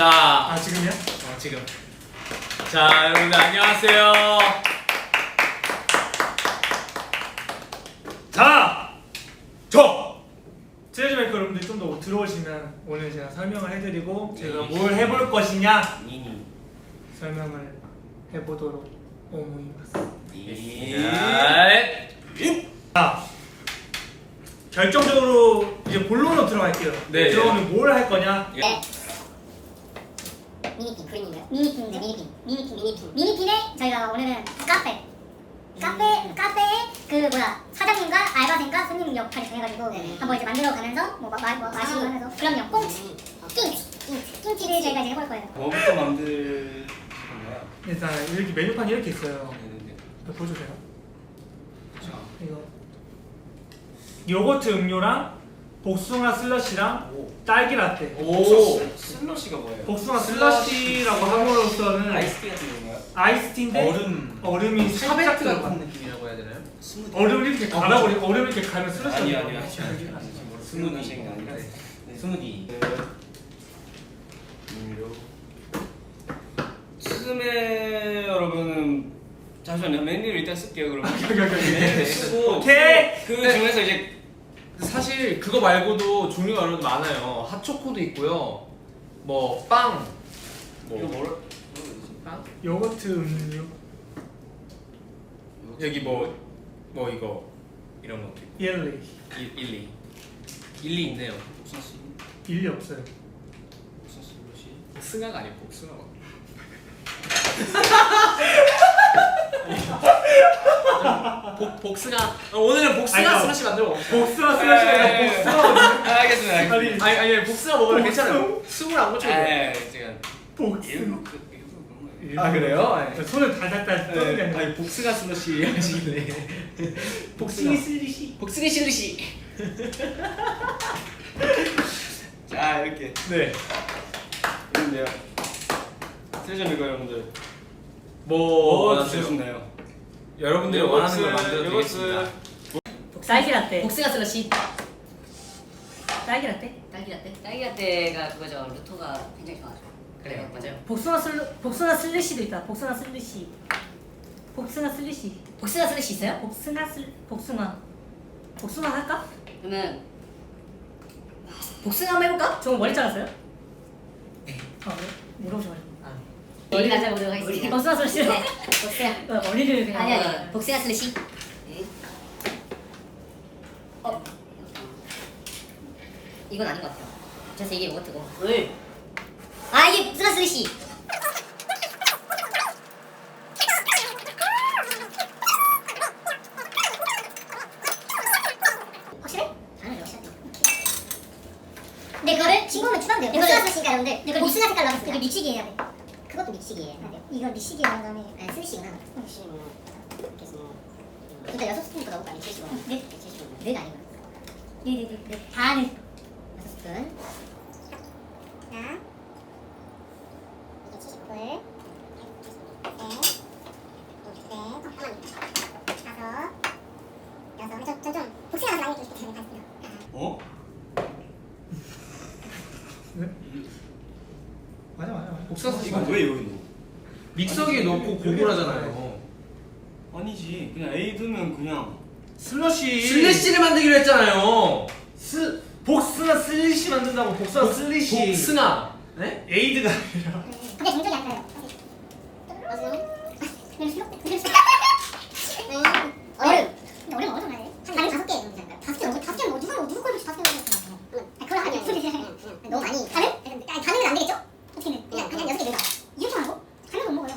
자, 아 지금이야? 어, 지금. 자, 여러분들 안녕하세요. 자 저. 트레저 메이커 여러분들 좀 더 들어오시면 오늘 제가 설명을 해드리고 제가 뭘 해볼 것이냐 니니. 설명을 해보도록 오무이마스. 자 결정적으로 이제 본론으로 들어갈게요. 네. 들어오면 뭘 할 거냐? 네. 미니핀 그린인가요? 미니핀. 네 미니핀. 미니핀. 미니핀. 미니핀에 저희가 오늘은 카페. 카페 카페에 그 뭐야 사장님과 알바생과 손님 역할을 정해가지고 한번 이제 만들어가면서 뭐, 마, 마, 뭐 마시고 하면서 그럼요. 꽁치. 낑치. 낑치. 낑치를 저희가 이제 해볼 거예요. 뭐부터 만들 건가요? 일단 이렇게 메뉴판이 이렇게 있어요. 네네네. 이거 보여주세요. 자, 이거. 요거트 음료랑 복숭아 슬러시랑 오. 딸기 라떼. 오. 슬러시가 뭐예요? 복숭아 슬러시라고 함으로써는 아이스티 같은 건가요? 아이스티인데 얼음. 얼음이 살짝 샤베트. 같은 느낌이라고 해야 되나요? 스무디. 얼음을 이렇게 갈아버리 얼음 이렇게 갈면 슬러시. 아니 가 아니 아니 아니 아니 스무디 게 아니라 네. 스무디. 음료. 스메 여러분은 잠시만요 메뉴를 일단 쓸게요 메뉴를 쓰고 오케이. 그 네. 중에서 이제 사실 그거 말고도 종류가 여러 많아요. 핫초코도 있고요. 뭐 빵. 이거 뭐 뭐라 뭐라? 빵? 요거트 음료 여기 뭐 뭐 이거 이런 것도 있고. 옐리 일, 일리. 일리 있네요. 복사시 일리 없어요. 복숭아가 아니고 복숭아. 복 복숭아. 어, 오늘은 복숭아 아니, 만들어 먹자. 복숭아 슬러시가 아니라 에이. 복숭아. 아, 알겠습니다 알겠습니다 아니 아니 아니 복숭아 먹으면 복숭아? 괜찮아요. 숨을 안 고쳐도 돼. 네 제가 복숭아. 일부 그 일부 그런 거예요 아, 그래요? 네. 손을 달달달 떠는 게 아니라 아니 복숭아 슬러시 하시길래. 복숭이 슬리시. 복숭이 슬러시. 자 이렇게 네. 있는데요 트레저미가 여러분들 뭐 뭐? 드셨나요? 여러분들이 원하는 걸 만들어 드리겠습니다. 딸기 라떼. 복숭아 슬러시 딸기 라떼. 딸기 라떼 딸기 라떼가 그거죠 루토가 굉장히 좋아하죠 그래요 맞아요 복숭아 슬 복숭아 슬리시도 있다. 복숭아 슬리시. 복숭아 슬리시. 복숭아 슬러시 있어요? 복숭아 슬 복숭아. 복숭아 할까? 그러면 복숭아 한번 해볼까? 저거 머리 잘랐어요? 어, 물어보셔가지고. 아. 머리 가자 보도록 하겠습니다 복숭아 슬리시. 네 복숭아 어, 머리를 그냥. 아니 아니 복숭아 슬러시 네. 어 이건 아닌 것 같아요 그래서 이게 요거트고 물. 아 이게 복숭아 슬러시 확실해? 당연히 확실해 근데 그거를 싱거우면 추가돼요 복숭아 슬러시니까 여러분들 이걸 복숭아 색깔 넣었습니다 이걸 믹시기 해야 돼 믹시기 해야 돼요 이걸 믹시기 한 다음에 네, 슬리시구나 슬리시구나 이렇게 해서 여섯 스푼부터 넣어볼까? 아니 70원 네? 70원 는 아니고 네네네 다는 여섯 스푼 자 이게 70불 네 네, 다섯 여섯 저좀 복숭아 많이 해주시기 때문에 어? 네? 맞아 맞아 맞아. 슬러시 이거 왜 여기 믹서기에 넣고 고구라잖아요. 아니지 그냥 두면 그냥 슬러시. 슬래시를 만들기로 했잖아요. 스 복숭아 슬리시 만든다고 복숭아 슬리시. 복숭아. 네? 에이드가 아니라. 근데 동전이 안 나요. 얼음. 근데 얼음 어디서 나요? 한 다른 다섯 개 정도 될까요? 다섯 개 넘어. 다섯 개 넘어. 누가 누구 걸로 다섯 개 넘어? 그건 아니야. 너무 많이. 다른? 아니 다른은 안 되겠죠? 어떻게 그냥 그냥 여섯 개 넣자. 이렇게 하고 다른 못 먹어요.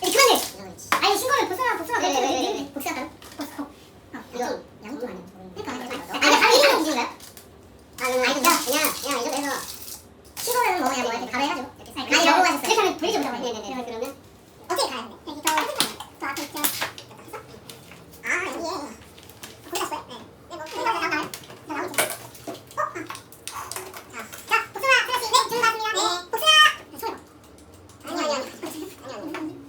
그만해. 아니 신거는 복숭아 복숭아 네, 복숭아 다른? 복숭아. 이거 양좀 아니야. 그러니까 아니 아니 이런 음식인가요? 아 아니 그냥 그냥 그냥 이거 해서 식어면 뭐 그냥 뭐 이렇게 가로 해가지고 아니 이러고 가셨어요 그렇게 하면 불리지 못하고 네네네 그러면 어떻게 가야 돼? 여기 더 더 앞에 있죠 아 여기에 골랐어요? 네 네뭐 이거 나와 나와 나와 어? 아. 자, 자 복숭아 하나씩 네 주문 받습니다 네 복숭아 소리 아니 아니 아니 아니 아니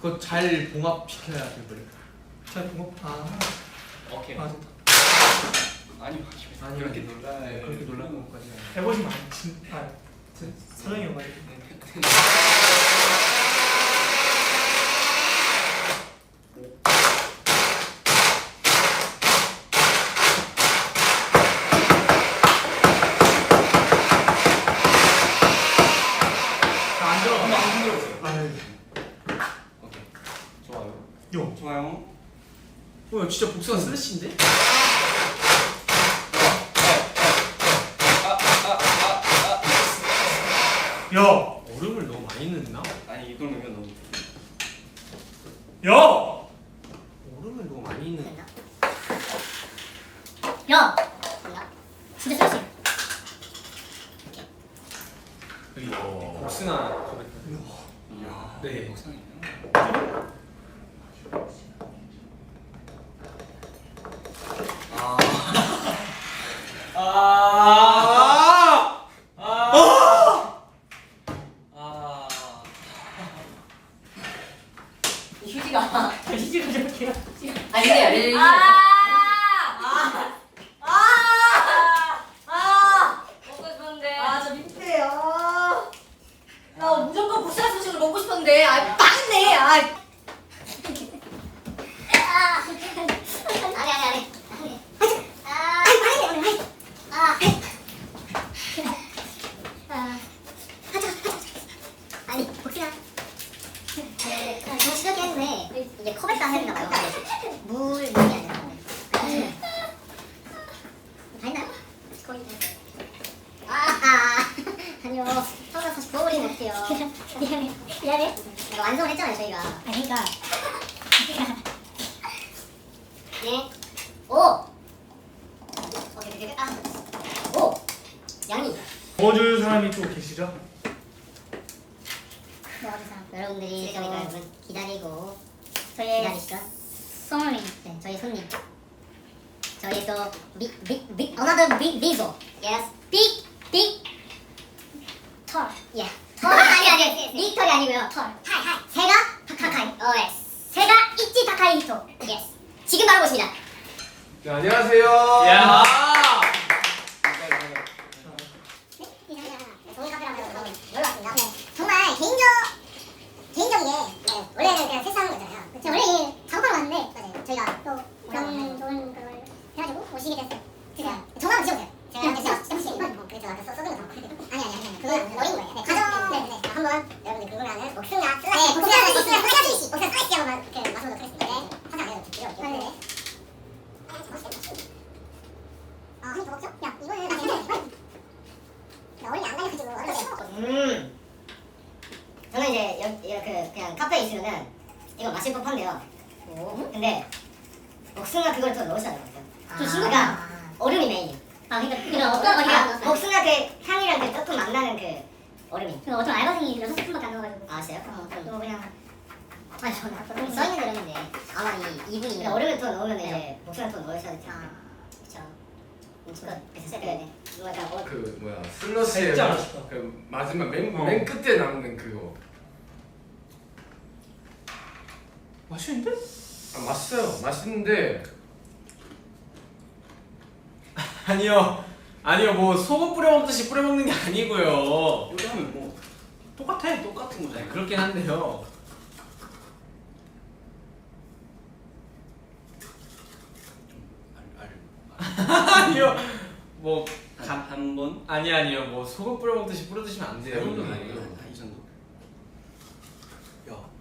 그거 잘 봉합시켜야 될 거예요. 자 이거 아 오케이. 아 아니요 아니요. 그렇게 놀라 네, 그렇게 놀라는 것까지. 해보시면 안 진, 아, 진- 사장이 와가지고. 안 들어. 한번 안 힘들었어요 아유, 오케이 좋아요 요. 좋아요 어, 진짜 복숭아 슬래시인데? 야, 얼음을 너무 많이 넣나? 아니 이걸 먹으면 너무 야. 얼음을 너무 많이 넣. 된다. 야 된다. 진짜 그리고 복숭아. 이야 네. 먹상이네요 아 아. 아. 아. 휴지가 휴지가 저렇게요 아니 근데 알려주기 아! 아! 아! 아! 먹고 싶은데 아, 저 민폐요. 나 무조건 복숭아 싶었는데, 아, 빵네. 아, 아니 아니 아니. 아, 아니 아니. 아. 아. 하자 하자. 아니 복숭아. 네, 좀 시럽게 했는데 이게 컵에다 해야 되나 봐요. 물 물이 아니라. 다 했나요? 거의 다 했어요. 아, 아니요. 서서 다시 부어버리면 어떡해요. 미안해. 미안해. 내가 완성을 했잖아요, 저희가. 아니, 그러니까. 네. 오! 오케이, 오케이, 오케이. 아. 오! 양이. 먹어줄 사람이 또 계시죠? 먹어줄 사람. 여러분들이 저희가 여러분 기다리고 저희 기다리시죠? 손님. 네, 저희 손님. 저희 또 빅, 빅, 빅, another big diesel. Yes. Big, big 털. 예. 털 아니 아니 빅털이 아니고요. 털. 하이 하이. 새가 타카카이. 어 예. 새가 이치 타카이 히토. 예스. 지금 바로 보십니다. 네, 안녕하세요. 야. 종이 카페라고 해서 너무 놀러 왔습니다. 네. 정말 개인적 개인적이게 네. 원래는 그냥 세수하는 거잖아요. 그렇죠. 원래 이 작업하러 왔는데 맞아요. 저희가 또 그런 좋은 그걸 해가지고 오시게 됐어요. 드세요. 정말 한번 지어보세요. 제가 이렇게 써 이번 뭐 그래서 아까 써- 써준 거 다. 아니 아니 아니 그건 어린 거예요. 네. 가정 네, 네. 한번 여러분들 궁금해하는 복숭아 슬라시 네, 복숭아 슬라시 슬라시 복숭아 슬라시 한번 이렇게 맛보도록 하겠습니다. 네. 화장 안 해도 드릴게요. 네. 아, 한입 더 먹죠? 야, 이거는 나 괜찮아. 나 원래 안 가려가지고 음. 저는 이제 여, 여, 그 그냥 카페에 있으면은 이거 마실 법한데요. 근데 복숭아 그걸 또 넣으셔야 돼요. 좀 싱겁다. 얼음이 메인. 아, 그러니까 그러니까 어떤 그러니까 복숭아 그 향이랑 그 조금 만나는 그 얼음이. 그 어떤 알바생이 여섯 스푼밖에 안 넣어가지고. 아, 진짜요? 어, 또 그냥. 아니 저는 아까 써 있는 그랬는데 아마 이 이분이 얼음을 또 넣으면 이제 복숭아 또 넣으셔야 되죠. 아. 그래서 네. 뭐가 어, 그 뭐야 슬러시에 진짜 맛있다. 그 마지막 맨, 어. 맨 끝에 남는 그거. 맛있는데? 아, 맛있어요. 맛있는데 아니요. 아니요. 뭐 소금 뿌려 먹듯이 뿌려 먹는 게 아니고요. 요리 하면 뭐 똑같아. 똑같은 네, 거잖아요 그렇긴 한데요. 알, 알. 아니요. 뭐 한, 한 번? 아니 아니요. 뭐 소금 뿌려 먹듯이 뿌려 드시면 안 돼요. 이 정도는 이거는. 아니에요 아, 이 정도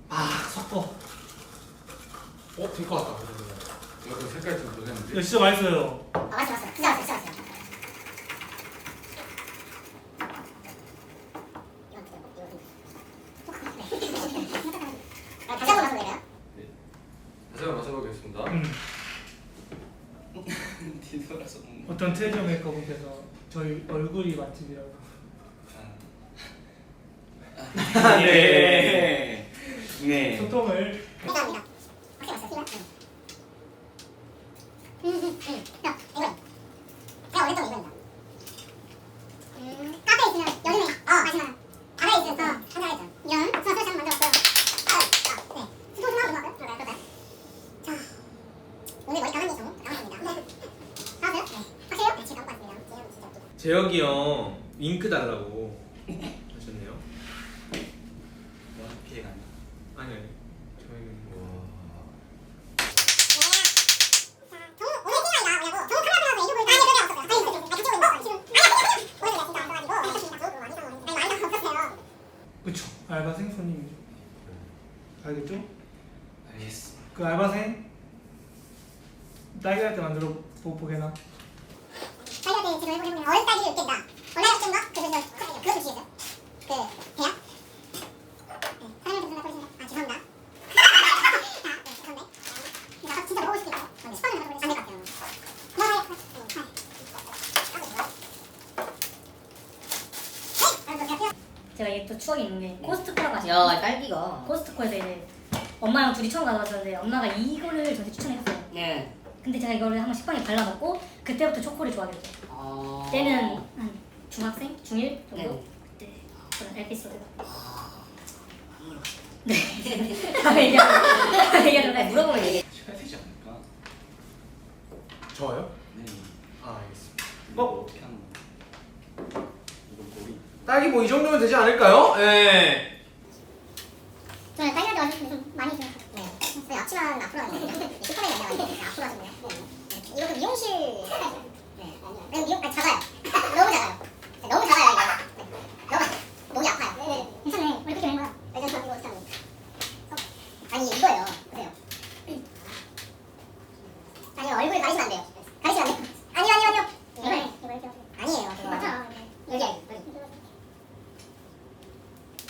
야아 섞어. 어? 될 것 같다. 이거 색깔 좀 노랬는데. 진짜 맛있어요. 아, 맞어, 맞어. 진짜 맛있어, 진짜 맛있어. 아, 다시 한번 마셔볼래요? 다시 한번 마셔보겠습니다. 음. 뒤돌아서 먹는 거 어떤 트레저 메이커분께서 저희 얼굴이 맛집이라고. 아, 네. 네. 소통을 감사합니다. 확실히 맛있어요. 음, 음, 음. 야, 이거. 제가 원했던 거 이거입니다. 음, 카페에 있으면 여름에 어, 마시면 바다에 있으면 또 한잔 했죠. 이런 복숭아 소스 한번 만들었어요. 아, 아, 네. 스포츠 하나 더 넣을까요? 그럴까요? 자, 오늘 머리 감았니, 정우? 감았습니다. 네. 감았어요? 네. 확실해요? 재혁이 형 윙크 달라고 하셨네요. 뭐 피해가 안 아니 아니. 저희는 알바생 손님 알겠죠? 알겠어. 그 알바생 딸기할 때 만들어 보, 보게나 자기한테 지금 해보면 어른 딸기를 웃긴다 얼마나 웃긴가? 그래서 그거 주시겠어요? 그 대학? 네 사장님 좀 전화 버리신다 아 죄송합니다 아 죄송한데 나 진짜 먹고 싶겠어 근데 10번을 전화 버리면 안될 것 같아요 고마워요 네 제가 이게 또 추억이 있는 게 코스트코라고 아시죠? 야 딸기가. 코스트코에서 이제 엄마랑 둘이 처음 가봤었는데 엄마가 이거를 저한테 추천해줬어요. 네. 근데 제가 이거를 한번 식빵에 발라먹고 그때부터 초코를 좋아하게 됐어요. 어. 때는 한 중학생? 중1 정도? 네. 그때 그런 에피소드가 네 다음에 얘기하도록 다음에 얘기하도록 아니, 할게요. 물어보면 얘기. 시간 되지 않을까? 저요? 네. 아 알겠습니다. 이거 어떻게 하는 거야? 이거 머리. 딸기 뭐 이 정도면 되지 않을까요? 예. 저는 딸기한테 때좀 많이 좀 네. 저 앞으로 하는데 슈퍼맨이 아니라 앞으로 하시네요. 네. 이것도 미용실. 네. 아니요. 미용 아니 작아요. 너무 작아요. 네, 너무 작아요 이거 네. 너무 목이 아파요 네. 괜찮네 왜 그렇게 된 거야? 네, 저는 이거 어떡하는 어? 아니 이거예요 보세요 아니요 얼굴 가리시면 안 돼요 가리시면 안 돼요 아니요 아니요 아니요 이거 이거 이렇게 아니에요 그거 맞아 여기 여기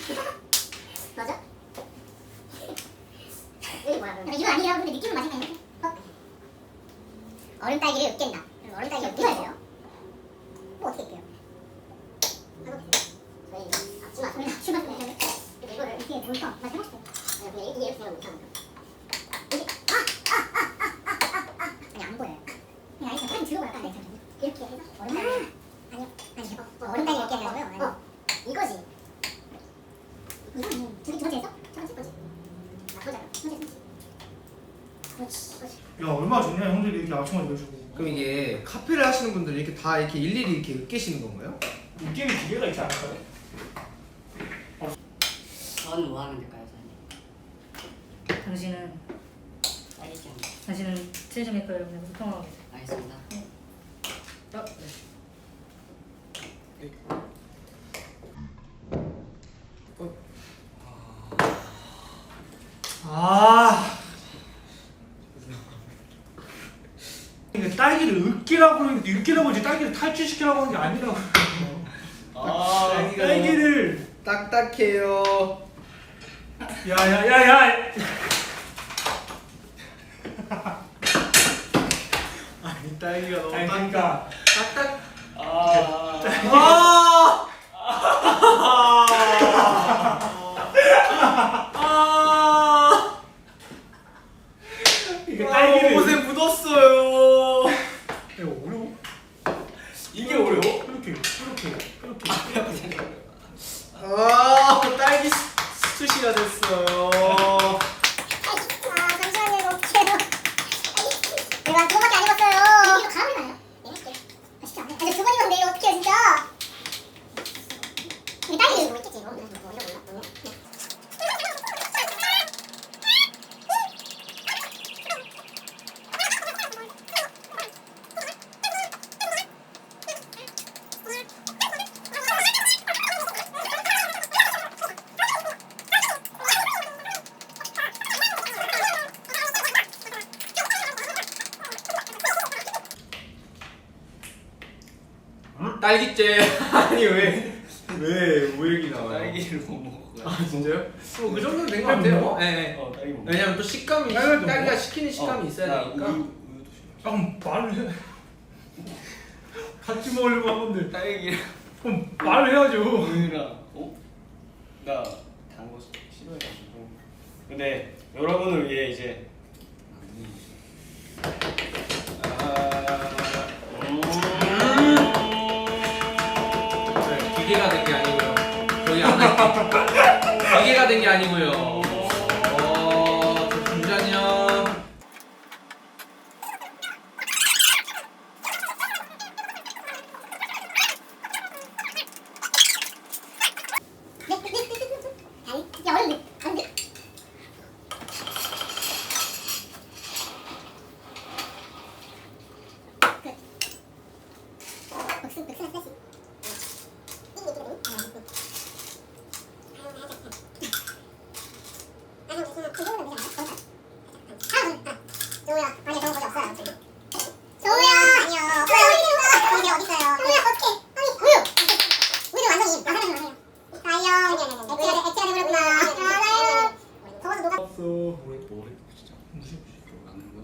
여기 맞아? 여기 뭐야 그럼 이거 아니에요 근데 느낌은 맞을까요? 어? 어른 딸기를 으깬다 그럼 어른 딸기 어떻게 해야 돼요? 뭐 어떻게 으깨요? 해볼게요 저희 앞치마 저희 앞치마 근데 이거를 이렇게 뭘까? 나 해볼게요 아니 그냥 이렇게 생각 못 하는 이렇게. 아아아아아아 아니 안 보여요. 그냥 들고 이렇게 해서? 어, 이렇게 하고요. 어. 이거지. 이거는 두, 두 번째 했어? 첫 번째 거지? 아, 두 번째, 두 번째, 그렇지, 그렇지. 야 얼마나 좋냐 형들이 이렇게 아침만 내주고. 그럼 이게 카페를 하시는 분들은 이렇게 다 이렇게 일일이 이렇게 으깨시는 건가요? 웃기는 기계가 있지 않을까요? 저는 뭐 하면 될까요, 사장님? 당신은 알겠죠? 당신은 트레저 계세요. 알겠습니다. 어? 아 이게 딸기를 으깨라고 그러는데 으깨라고 이제 딸기를 탈취시키라고 하는 게 아니라고 아, 딸기가 딸기를 딱딱해요. 야야야야 아니 딸기가 너무 아니 그러니까 딱딱. 아. 아! 아! 이게 아, 딸기를 옷에 묻었어요. 이거 어려워 이게 어려워? 이렇게 이렇게 이렇게 아, 딸기 스- 스시가 됐어요. 아, 잠시만요, 이거 어떡해요. 내가 그거밖에 안 입었어요. 이거 가을이 나요? 네, 할게요. 아, 쉽지 않네. 아니, 두 번 입었는데 이거 어떡해요, 진짜. 이게 딸기 뭐 있겠지, 이거? 뭐 이런 거 있나? 네. 딸기잼. 아니 왜? 왜 오일기 나와요? 딸기를 못 먹어. 아 진짜요? 뭐그 정도는 된 것 같아요. 네, 네. 어, 딸기 못 먹어. 왜냐면 또 식감이 딸기도 딸기가 먹어? 시키는 식감이 있어야 나 되니까. 우유, 우유도 싫어. 아 그럼 말을 해 같이 먹으려고 한 건데 딸기랑 그럼 말을 해야죠 우유랑 어? 나 단거 싫어해가지고. 근데 여러분을 위해 이제 아, 기계가 된 게 아니고요. 어, 저 잠시만요. 복숭 복숭아 슬래시. 이게 있거든. 아, 아니 그냥 그 정도면 되지 않아? 거기서. 아, 조우야, 아니 그런 거지 없어요. 조우야, 아니요. 조우야, 이게 어디 있어요? 조우야, 어떡해? 아니, 우유. 우유 완전 임. 아, 하나 하나. 다이어. 액체가 액체가 되버렸구나. 아, 없어. 뭐래 뭐래 진짜 무시. 맞는 거야?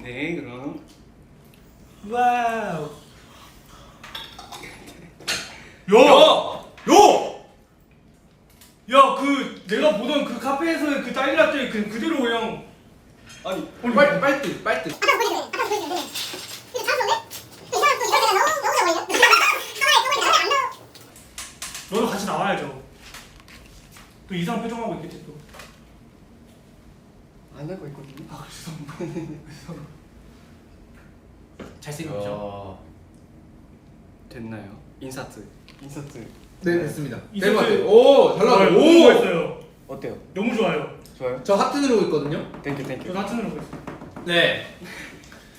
네 그럼 와우. 야! 야! 야, 그 내가 보던 그 카페에서의 그 딸기 라떼 그 그대로 그냥 아니 빨 빨대 빨대. 아까 보여주네. 아까 보여주네. 근데 다시 오네? 이 사람 또 너무 너무 잘 보이네. 안 나와. 너도 같이 나와야죠. 또 이상 표정하고 있겠지 또. 안 하고 있거든요 아. 잘생겼죠. 어, 됐나요? 인사트 인사트 네 됐습니다. 이 된것 세트- 같아요. 오잘 나와. 오. 멋있어요. 어때요? 너무 좋아요. 좋아요? 저 하트 누르고 있거든요. 땡큐 땡큐 하트 누르고 있어요. 네.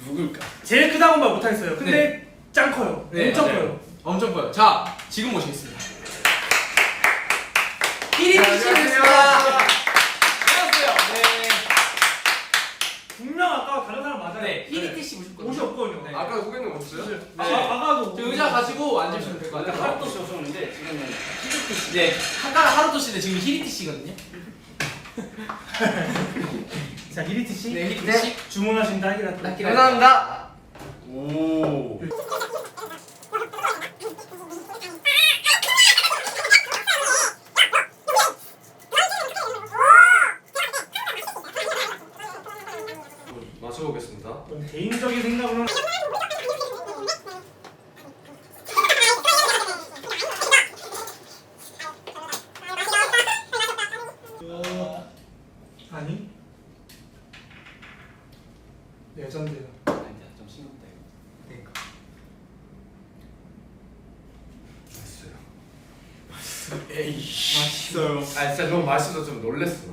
누굴까? 제일 크다고 말 못하겠어요. 근데 짱 커요. 네, 엄청 맞아요. 커요. 엄청 커요. 자 지금 모시겠습니다. 히리 네, 씨였습니다. 안녕하세요. 네. 분명 아까 다른 사람 맞아요. 네. 히리티 씨 모셨거든요. 옷이 없거든요. 네. 아까 후배님 오셨어요? 네. 아, 아까도 저 의자 가지고 앉으시면 될 것 같아요. 하루도 없었는데 지금은 히리티 씨. 네. 한가라 하루토 씨인데 지금 히리티 씨거든요. 자 히리티 씨 네, 히리티 씨. 주문하신 딸기라떼. 딸기. 감사합니다 오 마셔보겠습니다. 그럼 개인적인 생각으로는 어, 아니 레전드야. 아니야 좀 싱겁다 이거 그러니까. 맛있어요. 아 진짜 너무 맛있어서 좀 놀랬어.